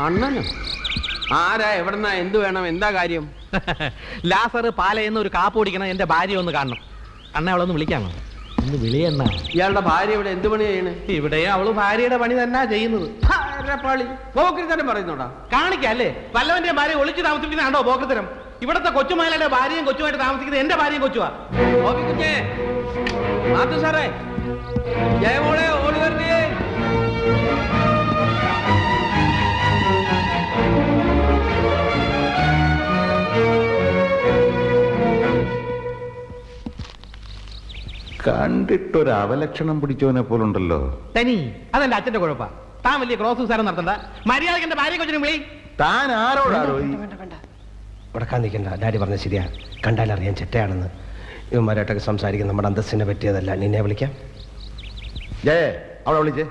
അണ്ണനോ? ആരാ എവിടെന്നാ എന്ത് വേണം എന്താ കാര്യം? ലാസർ പാലയെന്ന് ഒരു കാപ്പ് കുടിക്കണം എന്റെ ഭാര്യ ഒന്ന് കാണണം. അണ്ണ അവളൊന്ന് വിളിക്കാമോ? ഒന്ന് വിളിയണ്ണ ഇയാളുടെ ഭാര്യ ഇവിടെ എന്ത് പണി ചെയ്യണ്? ഇവിടെ അവൾ ഭാര്യയുടെ പണി തന്നെ ചെയ്യുന്നത്. തന്നെ പറയുന്നോടാ കാണിക്കല്ലേ വല്ലവന്റെ ഭാര്യ ഒളിച്ചു താമസിക്കുന്നതാണോ പോക്കത്തരം ഇവിടത്തെ കൊച്ചുമാലയുടെ ഭാര്യയും കൊച്ചുമായിട്ട് താമസിക്കുന്നത് എന്റെ ഭാര്യയും കൊച്ചുവാ. ഗോപി കുഞ്ഞേ മാത്തു സാറേ. ജയമോളെ കണ്ടിട്ടൊരു അവലക്ഷണം പിടിച്ചവനെ പോലുണ്ടല്ലോ. തനി അതെന്റെ അച്ഛന്റെ കുഴപ്പ. താൻ വലിയ ക്രോസ് ഉസാരം നടത്തണ്ട. മര്യാദയ്ക്ക് എന്റെ ഭാര്യ കൊച്ചിനും വിളി. താൻ ആരോടാണോ ഉടക്കാൻ നിൽക്കണ്ട. ഡാഡി പറഞ്ഞ ശരിയാ. കണ്ടാലറിയാൻ ചെറ്റയാണെന്ന്. ഇവന്മാരായിട്ടൊക്കെ സംസാരിക്കുന്ന നമ്മുടെ അന്തസ്സിനെ പറ്റിയതല്ല. നിന്നെ വിളിക്കാം. ജയേ അവളെ വിളിച്ചേ.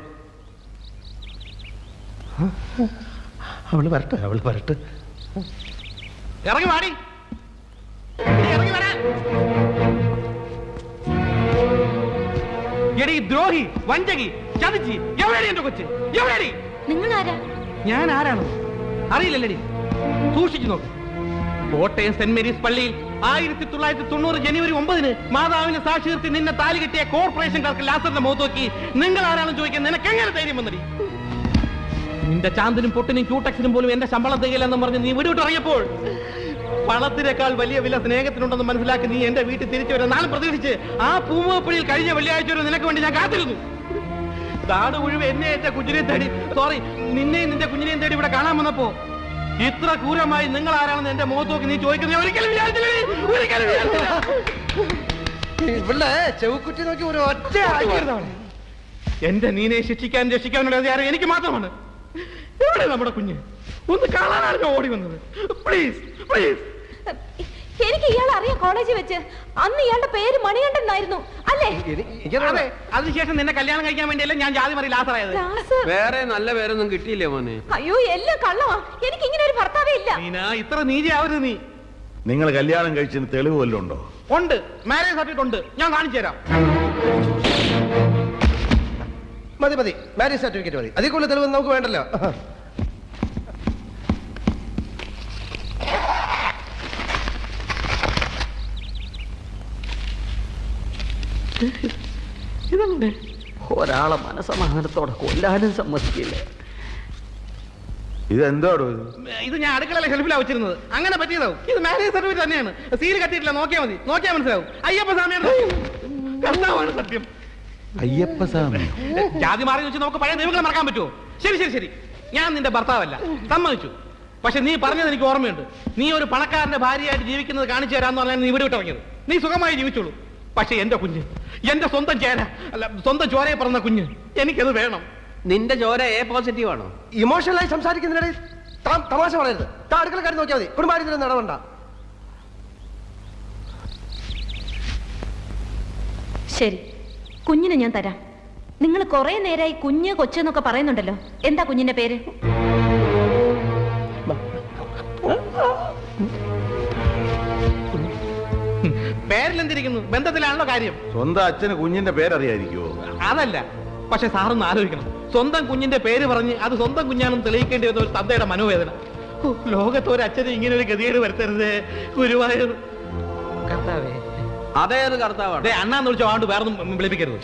അവൾ വരട്ടെ അവൾ വരട്ടെ. ഇറങ്ങി വാടി. ഇറങ്ങി വരാൻ. എടീ ദ്രോഹി വഞ്ചകി ചതിച്ചി എവിടെയാണ് എന്റെ കൊച്ച്? എവിടെയാണ് നിങ്ങൾ ആരാ ഞാൻ ആരാണ്? അറിയില്ലല്ലടി. സൂക്ഷിച്ചു നോക്ക്. കോട്ടയം സെന്റ് മേരീസ് പള്ളിയിൽ ആയിരത്തി തൊള്ളായിരത്തി തൊണ്ണൂറ് ജനുവരി ഒമ്പതിന് മാതാവിനെ സാക്ഷി നിർത്തി നിന്നെ താലി കെട്ടിയ കോർപ്പറേഷൻ കാർക്ക് ലാസറിന്റെ മുഖത്ത് നോക്കി നിങ്ങൾ ആരാണെന്ന് ചോദിക്കാൻ നിനക്ക് എങ്ങനെ ധൈര്യം വന്നടി? നിന്റെ ചാന്തിനും പൊട്ടിനും ക്യൂട്ടക്സിനും പോലും എന്റെ ശമ്പളം തികയില്ലെന്ന് പറഞ്ഞ് നീ വിടുവിട്ട് ഇറങ്ങിയപ്പോൾ പണത്തിനേക്കാൾ വലിയ വില സ്നേഹത്തിനുണ്ടെന്ന് മനസ്സിലാക്കി നീ എന്റെ വീട്ടിൽ തിരിച്ചു വരാൻ നാളെ പ്രതീക്ഷിച്ച് ആ പൂമുഖപ്പടിയിൽ കഴിഞ്ഞ വെള്ളിയാഴ്ച വരെ നിനക്ക് വേണ്ടി ഞാൻ കാത്തിരുന്നു. നാട് മുഴുവൻ എന്നെ എന്റെ കുഞ്ഞിനെ തേടി സോറി നിന്നെയും നിന്റെ കുഞ്ഞിനെയും തേടി ഇവിടെ കാണാൻ വന്നപ്പോ ഇത്ര ക്രൂരമായി നിങ്ങൾ ആരാണെന്ന് എന്റെ മുഖത്ത് നോക്കി നീ ചോദിക്കുന്ന ഒരിക്കലും വിചാരിച്ചില്ല. ഇവിടെ ചെവുക്കുറ്റി നോക്കി ഒരു ഒറ്റ എന്റെ നീനെ ശിക്ഷിക്കാൻ രക്ഷിക്കാനുള്ള അധികാരം എനിക്ക് മാത്രമാണ്. എവിടെ നമ്മുടെ കുഞ്ഞ്. ഒന്ന് കാണാനാണ് ഓടി വന്നത്? പ്ലീസ് പ്ലീസ് എനിക്ക് ഇയാൾ അറിയാം കോളേജിൽ വെച്ച്. അന്ന് ഇയാളുടെ പേര് മണികണ്ഠൻ ആയിരുന്നു അല്ലേ അതെ അതിനുശേഷം നിന്നെ കല്യാണം കഴിക്കാൻ വേണ്ടിയല്ല ഞാൻ ജാതി മറി ലാസറായത്. വേറെ നല്ല പേരൊന്നും കിട്ടിയില്ലേ മോനെ? അയ്യോ എല്ലാം കള്ളമാ. എനിക്ക് ഇങ്ങനെ ഒരു ഭർത്താവേ ഇല്ല. ഇത്ര ഇത്ര നീതിയാവരുത് നീ. നിങ്ങൾ കല്യാണം കഴിച്ചതിന് തെളിവ് വല്ലതും ഉണ്ടോ? ഉണ്ട്. മാരേജ് സർട്ടിഫിക്കറ്റ് ഉണ്ട്. ഞാൻ കാണിച്ചു തരാം. മതി മതി. മാരേജ് സർട്ടിഫിക്കറ്റ് മതി. അതിൽ കൂടുതൽ തെളിവ് നമുക്ക് വേണ്ടല്ലോ. ഒരാളെ മനസമാധാനത്തോടെ കൊല്ലാനും സമ്മതിക്കില്ല. ഇത് എന്തോടോ ഇത്? ഇത് ഞാൻ അടുക്കളയിലെ ഹെൽപ്പിലാ വെച്ചിരുന്നത്. അങ്ങനെ പറ്റിയതാവും. ഇത് മാരേജ് സർട്ടിഫിക്കറ്റ് തന്നെയാണ്. സീൽ കത്തിയിട്ടില്ല നോക്കിയാൽ മതി. നോക്കിയാൽ മനസ്സിലാവും. അയ്യപ്പ സ്വാമിയാണ് സത്യം. കർത്താവാണ് സത്യം. അയ്യപ്പ സ്വാമി. ജാതി മാറി വെച്ച് നമുക്ക് പഴയ ദൈവങ്ങളെ മറക്കാൻ പറ്റുമോ? ശരി ശരി ശരി. ഞാൻ നിന്റെ ഭർത്താവല്ല. സമ്മതിച്ചു. പക്ഷെ നീ പറഞ്ഞത് എനിക്ക് ഓർമ്മയുണ്ട്. നീ ഒരു പണക്കാരന്റെ ഭാര്യയായിട്ട് ജീവിക്കുന്നത് കാണിച്ചു തരാന്ന് പറഞ്ഞാൽ നീ ഇവിടെ വിട്ടിറങ്ങിയത്. നീ സുഖമായി ജീവിച്ചോളൂ. പക്ഷെ എന്റെ കുഞ്ഞ് എന്റെ സ്വന്തം ചേര അല്ല സ്വന്തം ചോരയെ പറഞ്ഞ കുഞ്ഞ് എനിക്കത് വേണം. നിന്റെ ചോര എ പോസിറ്റീവ് ആണോ? ഇമോഷണലായി സംസാരിക്കുന്നതിനിടയിൽ താൻ തമാശ പറയരുത്. താ അടുക്കള കാര്യം നോക്കിയാൽ മതി. കുടുംബാര്യത്തിന് നടവണ്ട ശരി. കുഞ്ഞിനെ ഞാൻ തരാം. നിങ്ങൾ കുറെ നേരമായി കുഞ്ഞ് കൊച്ചെന്നൊക്കെ പറയുന്നുണ്ടല്ലോ. എന്താ കുഞ്ഞിന്റെ പേര്? പേരിലെന്തിരിക്കുന്നു? ബന്ധത്തിലാണല്ലോ കാര്യം. സ്വന്തം അച്ഛന് കുഞ്ഞിന്റെ പേരറിയായിരിക്കുമോ അതല്ല. പക്ഷെ സാറൊന്ന് ആലോചിക്കണം. സ്വന്തം കുഞ്ഞിന്റെ പേര് പറഞ്ഞ് അത് സ്വന്തം കുഞ്ഞാണെന്ന് തെളിയിക്കേണ്ടി വരുന്ന ഒരു തന്തയുടെ മനോവേദന. ലോകത്ത് ഒരു അച്ഛന് ഇങ്ങനെ ഒരു ഗതികേട് വരുത്തരുത് ഗുരുവായൂർ. കർത്താവേ. അതേത് കർത്താവാണ്. അണ്ണാന്ന് വിളിച്ചോ ആണ്ട് വേറൊന്നും വിളിപ്പിക്കരുത്.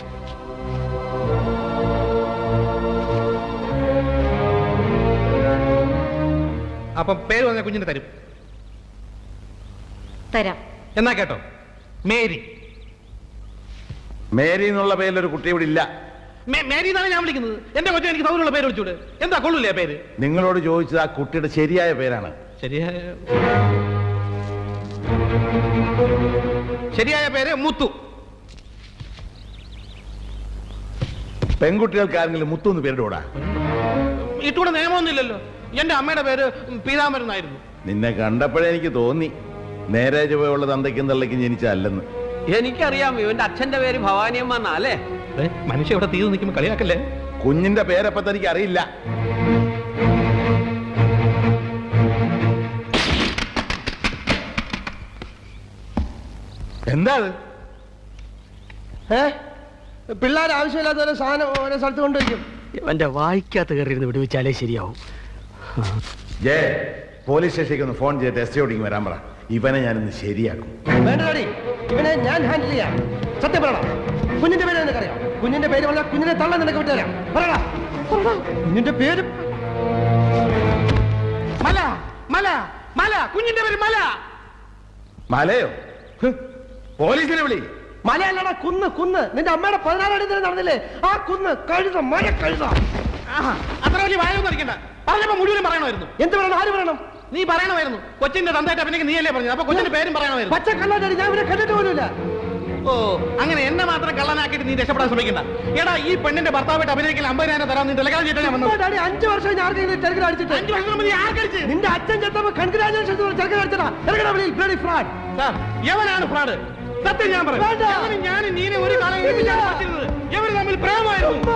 അപ്പം പേര് പറഞ്ഞ കുഞ്ഞിന് തരും. തരാം. എന്നാ കേട്ടോ? മേരി. മേരി എന്നുള്ള ഒരു കുട്ടി ഇവിടെ ഇല്ല. മേരി എന്നാണ് ഞാൻ വിളിക്കുന്നത്. എന്റെ കൊച്ചു എനിക്ക് സൗകര്യമുള്ള പേര് വിളിച്ചൂടെ? എന്താ കൊള്ളൂലേ പേര്? നിങ്ങളോട് ചോദിച്ചത് ആ കുട്ടിയുടെ ശരിയായ പേരാണ്. ശരിയായ ശരിയായ പേര് മുത്തു. പെൺകുട്ടികൾക്ക് ആരെങ്കിലും മുത്തൊന്ന് പേരിടൂടാ? ഇട്ടുകൂടെ നിയമമൊന്നുമില്ലല്ലോ. എന്റെ അമ്മയുടെ പേര് പീതാമരൻ ആയിരുന്നു നിന്നെ കണ്ടപ്പോഴേ എനിക്ക് തോന്നി. നേരെ ചുവയുള്ള തന്തയ്ക്കും തള്ളയ്ക്കും ജനിച്ചല്ലെന്ന്. എനിക്കറിയാം ഇവന്റെ അച്ഛന്റെ പേര് ഭവാനിയമ്മ എന്നാ അല്ലേ? മനുഷ്യ ഇവിടെ തീർന്നു നിൽക്കുമ്പോൾ കളിയാക്കല്ലേ? കുഞ്ഞിന്റെ പേരപ്പത്ത് എനിക്ക് അറിയില്ല എന്താ അത്? ഏ? പിള്ളേർ ആവശ്യമില്ലാത്ത ഓരോ സാധനം ഓരോ സ്ഥലത്ത് കൊണ്ടുവയ്ക്കും. ഇവന്റെ വായിക്കാത്ത കയറിയിരുന്ന് വിടുവിച്ചാലേ ശരിയാവും. ജയ പോലീസ് സ്റ്റേഷനിലേക്ക് ഒന്ന് ഫോൺ ചെയ്തിട്ട് എസ് ഓടിക്ക് വരാൻ പറ. ഇവനെ ഞാനിന്ന് ശരിയാക്കും. വേണ്ട ഡാഡി ഇവനെ ഞാൻ ഹാൻഡിൽ ചെയ്യാം. സത്യം പറയണം കുഞ്ഞിന്റെ പേര് നിനക്കറിയാം. കുഞ്ഞിന്റെ പേര് പറഞ്ഞാൽ കുഞ്ഞിനെ തള്ളാൻ നിനക്ക് വിട്ടുതരാം പറയടാ. കുഞ്ഞിന്റെ പേര്? മല മല മല കുഞ്ഞിന്റെ പേര് മല. മലയോ? പോലീസിനെ വിളി. മലയല്ലടാ കുന്ന് കുന്ന്. നിന്റെ അമ്മയുടെ പതിനാലാം തീയതി നടന്നില്ലേ? ആ കുന്ന് കഴുത മല കഴുത. ആഹാ, അത്ര വലിയ വായൊന്നും അറിയിക്കണ്ട പറഞ്ഞപ്പോ മുഴുവനും പറയണമായിരുന്നു. എന്ത് പറയണം? ആര് പറയണം? നീ പറയണമായിരുന്നു. കൊച്ചിന്റെ തന്തയായിട്ട് അഭിനയിക്ക് നീയല്ലേ പറഞ്ഞത്? അപ്പൊ കൊച്ചിന്റെ പേരും പറയണമായിരുന്നു. പച്ച ഞാൻ ഇവരെ കണ്ടിട്ട് പോലുമില്ല. ഓ അങ്ങനെ എന്നെ മാത്രം കള്ളനാക്കിയിട്ട് നീ രക്ഷപ്പെടാൻ ശ്രമിക്കണ്ട. എടാ ഈ പെണ്ണിന്റെ ഭർത്താവായിട്ട് അഭിനയിക്കാൻ അമ്പതിനായിരം തരാം. നീ ടെലഗ്രാം ചേട്ടനെ ഞാൻ വന്നത്. അഞ്ചു വർഷം ഞാൻ ചെറുക്കൻ അടിച്ചിട്ട്? അഞ്ചു വർഷം മുമ്പ് നീ ആർക്കടിച്ച് നിന്റെ അച്ഛൻ ചെത്തപ്പോ കൺഗ്രാജുലേഷൻ ചെറുക്കൻ അടിച്ചടാ ഇറങ്ങടാ വെളിയിൽ ബ്ലഡി ഫ്രാഡ് സാർ, എവനാണ് ഫ്രാഡ് സത്യം ഞാൻ പറയും. ഞാൻ നീനെ ഒരു കാലം ഇല്ല. തമ്മിൽ പഠിച്ചിരുന്നത്.